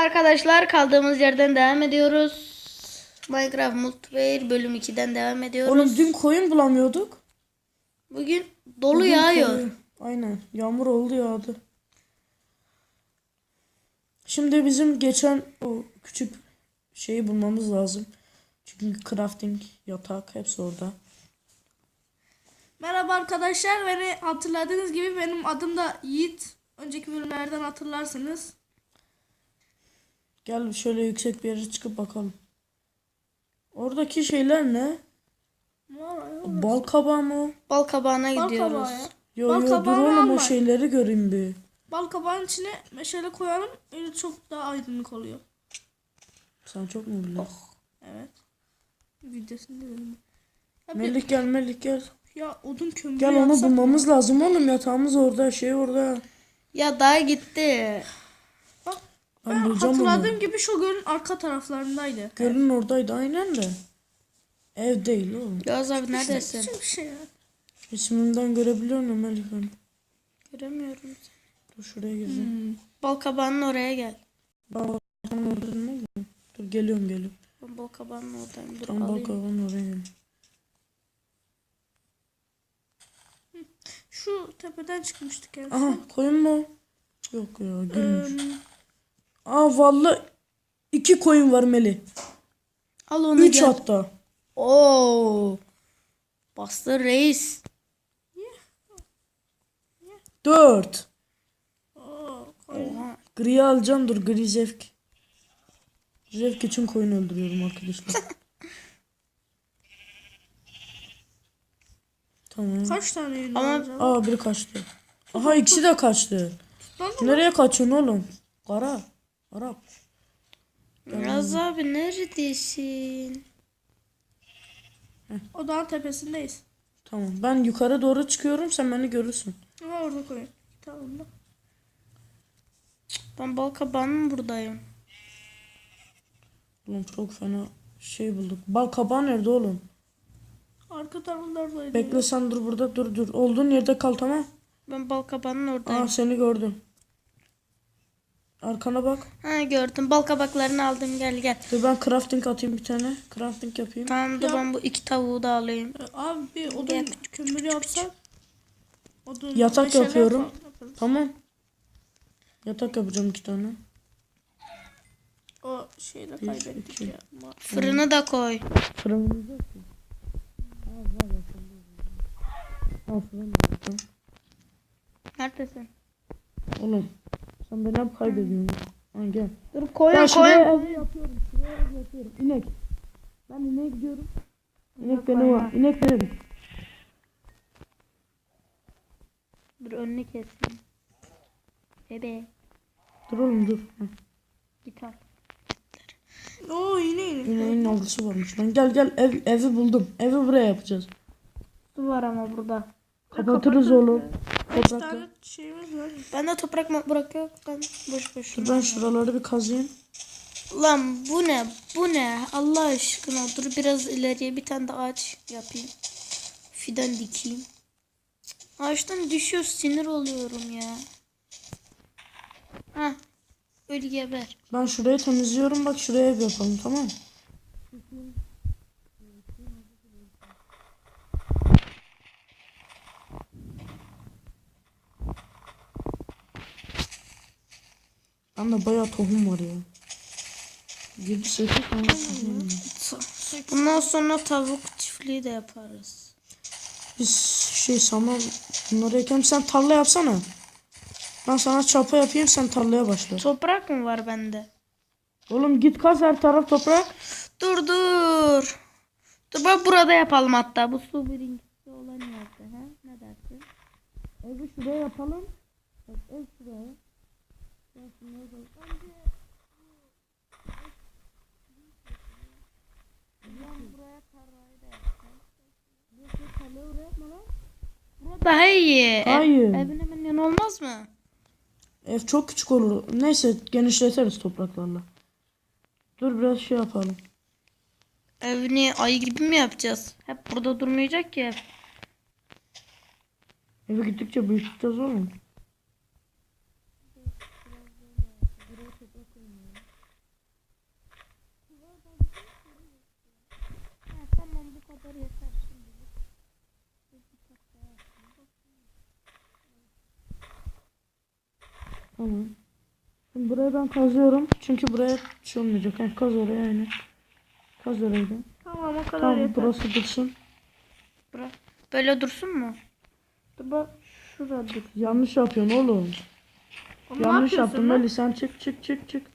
Arkadaşlar kaldığımız yerden devam ediyoruz. Minecraft Multiplayer bölüm 2'den devam ediyoruz. Oğlum dün koyun bulamıyorduk. Bugün dolu Bugün yağıyor. koyun- Aynen. Yağmur oldu yağdı. Şimdi bizim geçen o küçük şeyi bulmamız lazım. Çünkü crafting, yatak hepsi orada. Merhaba arkadaşlar. Beni hatırladığınız gibi benim adım da Yiğit. Önceki bölümlerden hatırlarsınız. Gel şöyle yüksek bir yere çıkıp bakalım. Oradaki şeyler ne? Bal kabağı mı? Bal kabağına Bal gidiyoruz. kabağı ya. Yo Bal yo dur oğlum o şeyleri göreyim bir. Bal kabağının içine meşale koyalım. Öyle çok daha aydınlık oluyor. Sen çok mu biliyorsun? Evet. Videosunu dedim. Melih gel Melih gel. ya odun kömürü Gel onu yapsak mı? bulmamız lazım oğlum yatağımız orada şey orada. Ya daha gitti. Ben ben bulacağım onu. hatırladığım gibi şu gölün arka taraflarındaydı. Gölün oradaydı aynen de. Ev değil oğlum. Yağız abi neredesin? Küçük bir şey ya. İsmimden görebiliyor musun Melih ben? Göremiyorum. seni. Dur şuraya gireceğim. Hmm. Bal kabağının oraya gel. Tam orada ne oldu? Dur geliyorum geliyorum. Ben bal kabağının oradayım. Dur Tam alayım. oradan oraya geliyorum. Şu tepeden çıkmıştık en son. Aha koyun mu? Yok ya gülmüş. Ee, Aa vallahi iki koyun var Melih. Al onu Üç gel. hatta. Oo. Bastı reis. Dört. Oha. Gri alacağım dur gri zevk. Zevk için koyun öldürüyorum arkadaşlar. tamam. Kaç tane Ama- acaba? Aa biri kaçtı. Aha ikisi de kaçtı. Nereye kaçıyorsun oğlum? Kara. Arap. Yağız abi neredesin? O dağın tepesindeyiz. Tamam. Ben yukarı doğru çıkıyorum sen beni görürsün. Ama orada koyun. Tamam da. Ben bal kabağının buradayım. Oğlum çok fena şey bulduk. Bal kabağı nerede oğlum? Arka taraflardaydı. Bekle sen dur burada dur dur. Olduğun yerde kal tamam. Ben bal kabağının oradayım. Aa seni gördüm. Arkana bak. Ha gördüm. Bal kabaklarını aldım. Gel gel. Dur ben crafting atayım bir tane. Crafting yapayım. Tamam dur Ya- ben bu iki tavuğu da alayım. Ee, Abi bir odun Gel. kömür yapsak. Odun, Yatak yapıyorum. yaparız. Tamam. Yatak yapacağım iki tane. O şeyi de kaybettik iki. ya. Fırını da koy. Fırınımız yok ki. Aa var yapalım. Aa fırın da yapalım. Neredesin? Oğlum sen beni hep kaybediyorsun. Ha gel. Dur Ben koyun şuraya koyun. ev yapıyorum. Şuraya ev yapıyorum. İnek. Ben ineğe gidiyorum. İnek benim var. İnek benim. Dur önünü keseyim. Bebe. Dur oğlum dur. Heh. Git al. Oo yine yine. İneğin yavrusu varmış lan. Gel gel ev, evi buldum. Evi buraya yapacağız. Su var ama burada. Kapatırız oğlum. Toprakla. tane şeyimiz var. Bende toprak bırak yok. Ben boş boş. Dur ben şuraları bir kazıyım. Lan bu ne? Bu ne? Allah aşkına dur biraz ileriye bir tane de ağaç yapayım. Fidan dikeyim. Ağaçtan düşüyor sinir oluyorum ya. Hah. Öl geber. Ben şurayı temizliyorum. Bak şuraya ev yapalım tamam mı? Bende bayağı tohum var ya. 7 8 tane tohum var. Bundan sonra tavuk çiftliği de yaparız. Biz şey sana bunları ekelim. Sen tarla yapsana. Ben sana çapa yapayım sen tarlaya başla. Toprak mı var bende? Oğlum git kaz her taraf toprak. Dur dur. Dur bak burada yapalım hatta. Bu su birincisi olan yerde. Ha? Ne dersin? Evi şuraya yapalım. Bak ev şuraya. Ben şunları da- Burada daha iyi. Ev- Hayır. evin hemen yanı olmaz mı? Ev çok küçük olur. Neyse genişletiriz topraklarla. Dur biraz şey yapalım. Evini ayı gibi mi yapacağız? Hep burada durmayacak ki ev. Evi gittikçe büyüteceğiz oğlum. Tamam. Şimdi buraya ben kazıyorum. Çünkü buraya şey olmayacak. Yani kaz oraya yani. Kaz orayı da. Tamam o kadar Tamam yeter. burası dursun. Bırak. Böyle dursun mu? Dur bak şurada dur. Yanlış yapıyorsun oğlum. Ne Yanlış yapıyorsun yaptın? Meli sen çık çık çık çık.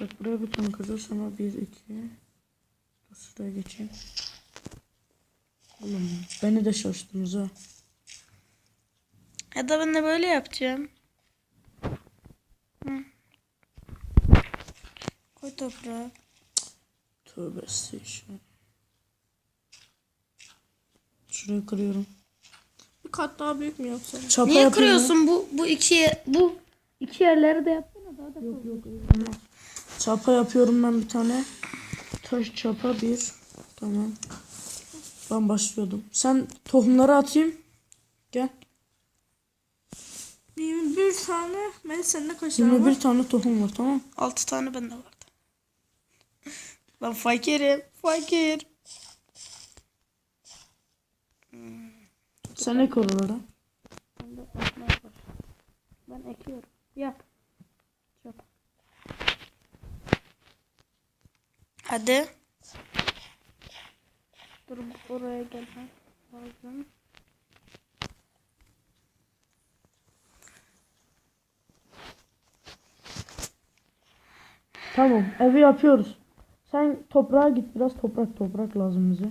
Bak buraya bir tane kazı sana bir iki. Şuraya geçeyim. Oğlum beni de şaştınız ha. Ya da ben de böyle yapacağım. Koy toprağı. Tövbe estağfurullah. Şurayı kırıyorum. Bir kat daha büyük mü yapsam? Çapa Niye yapıyorum. kırıyorsun bu bu iki bu iki yerleri de yapsana daha da fazla. Çapa yapıyorum ben bir tane. Taş çapa bir. Tamam. Ben başlıyordum. Sen tohumları atayım. Gel. Bir, bir tane. Melis sende kaç tane var? 21 tane tohum var tamam. Altı tane bende vardı. Ben fakirim. Fakir. Sen ek oralara. Ben ekiyorum. Yap. Yap. Hadi. Dur oraya gelmem lazım. Tamam evi yapıyoruz. Sen toprağa git biraz toprak toprak lazım bize.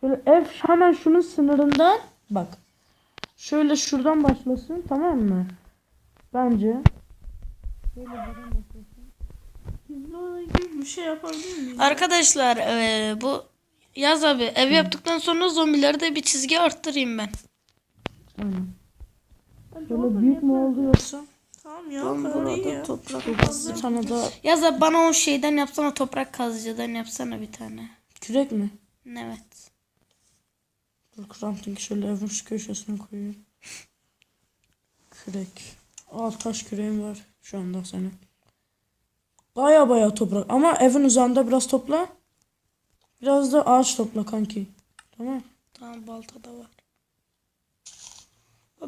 Şöyle ev hemen şunun sınırından bak. Şöyle şuradan başlasın tamam mı? Bence. Biz oraya gibi bir şey yapabilir miyiz? Arkadaşlar eee, bu yaz abi ev yaptıktan sonra zombileri de bir çizgi arttırayım ben. Aynen. Şöyle büyük mü oldu yoksa? Tamam ya. Ben burada ya. toprak Bir tane daha Yaz abi bana o şeyden yapsana toprak kazıcıdan yapsana bir tane. kürek mi? Evet. Dur crafting şöyle evin şu köşesine koyayım. Kürek. Al taş küreğim var şu anda senin. Baya baya toprak ama evin üzerinde biraz topla. Biraz da ağaç topla kanki. Tamam. Tamam balta da var.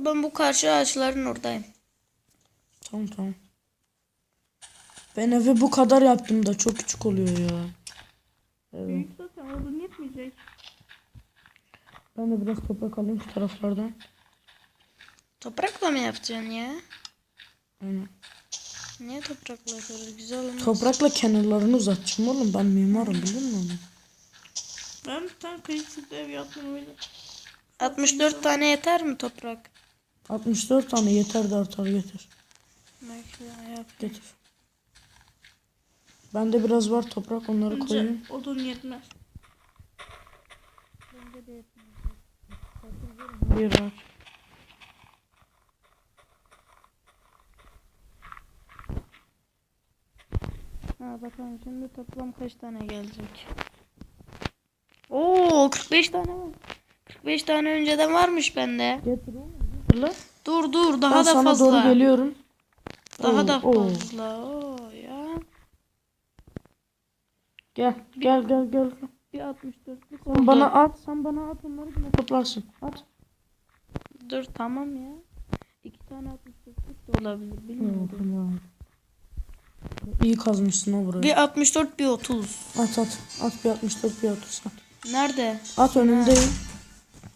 Ben bu karşı ağaçların oradayım. Tamam tamam. Ben evi bu kadar yaptım da çok küçük oluyor ya. Evet. Büyük zaten odun yetmeyecek. Ben de biraz toprak alayım şu taraflardan. Toprakla mı yapacaksın ya? Aynen. Niye toprakla yaparız? Güzel olmaz. Toprakla kenarlarını uzatacağım oğlum. Ben mimarım biliyor musun? Ben bir tane kayıtsız ev yaptım öyle. 64 tane yeter mi toprak? 64 tane yeter de artar getir. Getir. Bende biraz var toprak onları Önce koyayım. odun yetmez. Bir var. Ha bakalım şimdi toplam kaç tane gelecek. Oo 45 tane var. 45 tane önceden varmış bende. Getir oğlum. Dur dur daha Ben da sana fazla. doğru geliyorum. Daha da fazla. Oo ya. Gel gel gel gel. Bir 64 Sen bana at. Sen bana at onları yine toplarsın. At. Dur tamam ya. İki tane 64 de olabilir bilmiyorum. İyi kazmışsın o burayı. Bir 64 bir 30. At at. At bir 64 bir 30 at. Nerede? At önündeyim.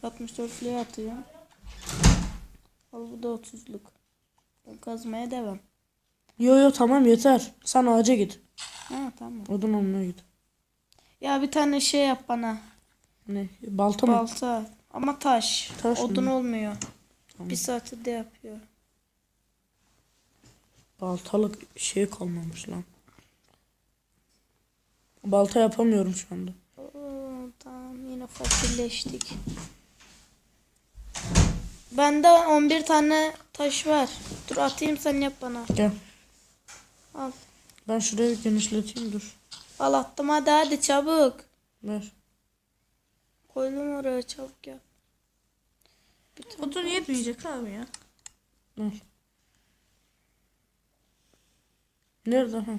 64'lüğe atacağım. Al bu da 30'luk. Ben kazmaya devam. Yo yo tamam yeter. Sen ağaca git. Ha tamam. Odun almaya git. Ya bir tane şey yap bana. Ne? Balta mı? Balta. Ama taş. Taş Odun mı? olmuyor. Bir saatte de yapıyor. Baltalık şey kalmamış lan. Balta yapamıyorum şu anda. Oo, tamam yine fakirleştik. Bende 11 tane taş var. Dur atayım sen yap bana. Gel. Al. Ben şurayı genişleteyim dur. Al attım hadi hadi çabuk. Ver. Koydum oraya çabuk yap. Odun yetmeyecek abi ya. Ver. Nerede ha?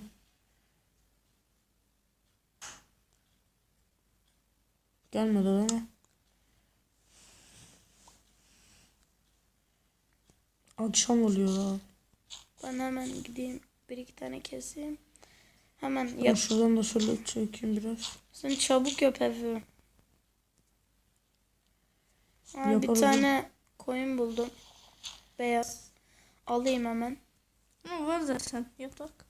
Gelmedi değil mi? Akşam oluyor abi. Ben hemen gideyim. Bir iki tane keseyim. Hemen yap. şuradan da şöyle çekeyim biraz. Sen çabuk yap evi. Bir tane koyun buldum. Beyaz. Alayım hemen. Ama var zaten yatak.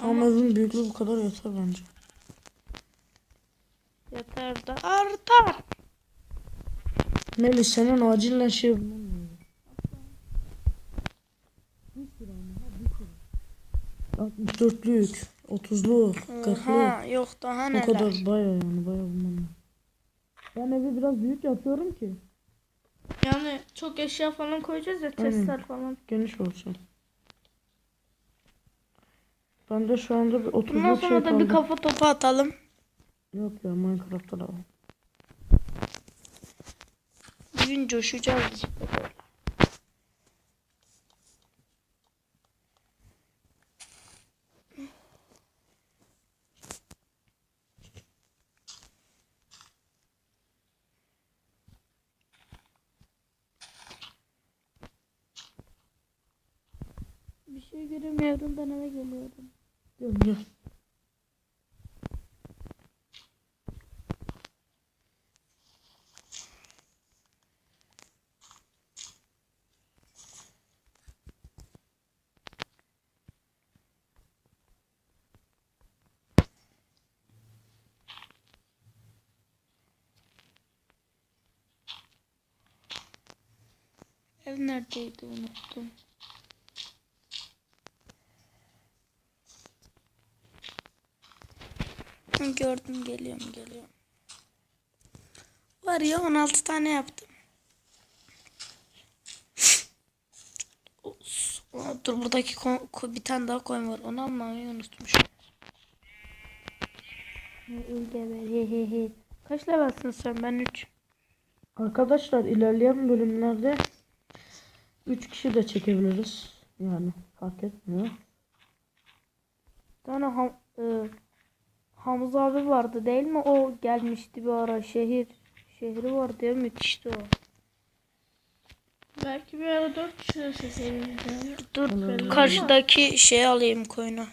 Ama evin büyüklüğü bu kadar yeter bence. Yeter de artar. Melis senin acilen şey bulman lazım. 64'lük, 30'luk, 40'lık. Ha yok daha O neler. kadar baya yani baya lazım. Ben evi biraz büyük yapıyorum ki. Yani çok eşya falan koyacağız ya testler falan. Geniş olsun. Ben de şu anda bir 30'luk Bundan şey sonra da bir kafa topu atalım. Yok ya Minecraft'ta da var. Bir gün coşacağız şey göremiyorum ben eve geliyorum. Gel gel. Ev neredeydi unuttum. Hı, Gördüm geliyorum geliyorum. Var ya 16 tane yaptım. Dur buradaki bir tane daha koyun var. Onu almayı unutmuşum. Kaç levelsin sen? Ben 3. Arkadaşlar ilerleyen bölümlerde 3 kişi de çekebiliriz. Yani fark etmiyor. Bir tane Ham e, Hamza abi vardı değil mi? O gelmişti bir ara şehir. Şehri vardı ya müthişti o. Belki bir ara dört kişi de çekeriz. yani. Dur karşıdaki şeyi alayım koyunu.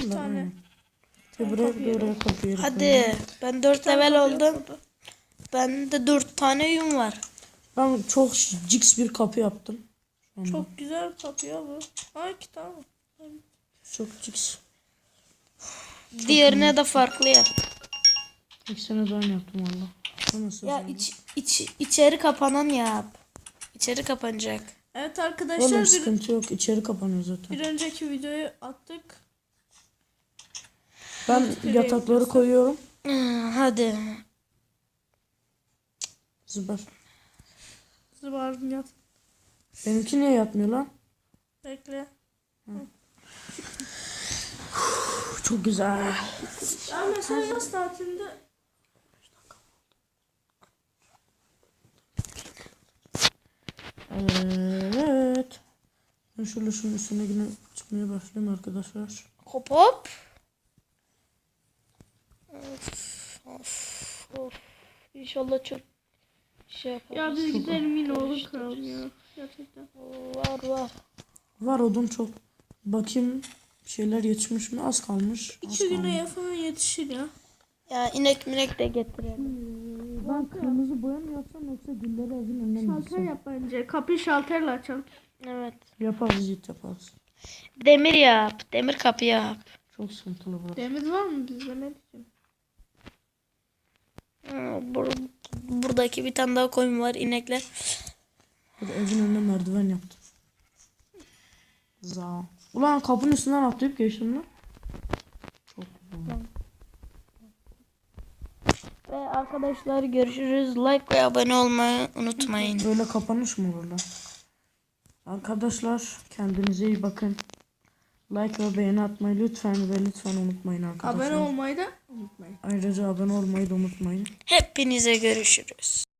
Bir tane. Ve buraya. Hadi ben 4 level oldum. Bende 4 tane yün var. Ben çok cix bir kapı yaptım. Çok güzel kapı ya bu. Ay iki tane. Çok cix. Diğerine de farklı yap. İkisini de aynı yaptım valla. Ya iç, iç, içeri kapanan yap. İçeri kapanacak. Evet arkadaşlar Oğlum bir, sıkıntı yok. içeri kapanıyor zaten. bir önceki videoyu attık. Ben yatakları koyuyorum. Hadi. Zıbar. Zıbardım yat. Benimki niye yatmıyor lan? Bekle. Çok güzel. Ya mesela yaz tatilinde Evet. Ben şöyle şunun üstüne yine çıkmaya başlayayım arkadaşlar. Hop hop. Of, of, of. İnşallah çok şey yaparız. ya biz gidelim yine olur kralım ya. Gerçekten. Var var. Var odun çok. Bakayım şeyler yetişmiş mi? Az kalmış. Az İki güne kalmış. falan yetişir ya. Ya inek minek de getirelim. Ben kırmızı boya mı yapsam yoksa gülleri evin önüne mi Şalter diksem? yap bence. Kapıyı şalterle açalım. Evet. Yaparız Yiğit yaparız. Demir yap. Demir kapı yap. Çok sıkıntılı burası. Demir var mı bizde ne diyeceğim? Ha, bur- buradaki bir tane daha koyun var inekler. Hadi evin önüne merdiven yaptım. Za. Ulan kapının üstünden atlayıp geçtim lan. Çok güzel. Ve arkadaşlar görüşürüz. Like ve abone olmayı unutmayın. Böyle kapanış mı olur lan? Arkadaşlar kendinize iyi bakın. Like ve beğeni atmayı lütfen ve lütfen unutmayın arkadaşlar. Abone olmayı da unutmayın. Ayrıca abone olmayı da unutmayın. Hepinize görüşürüz.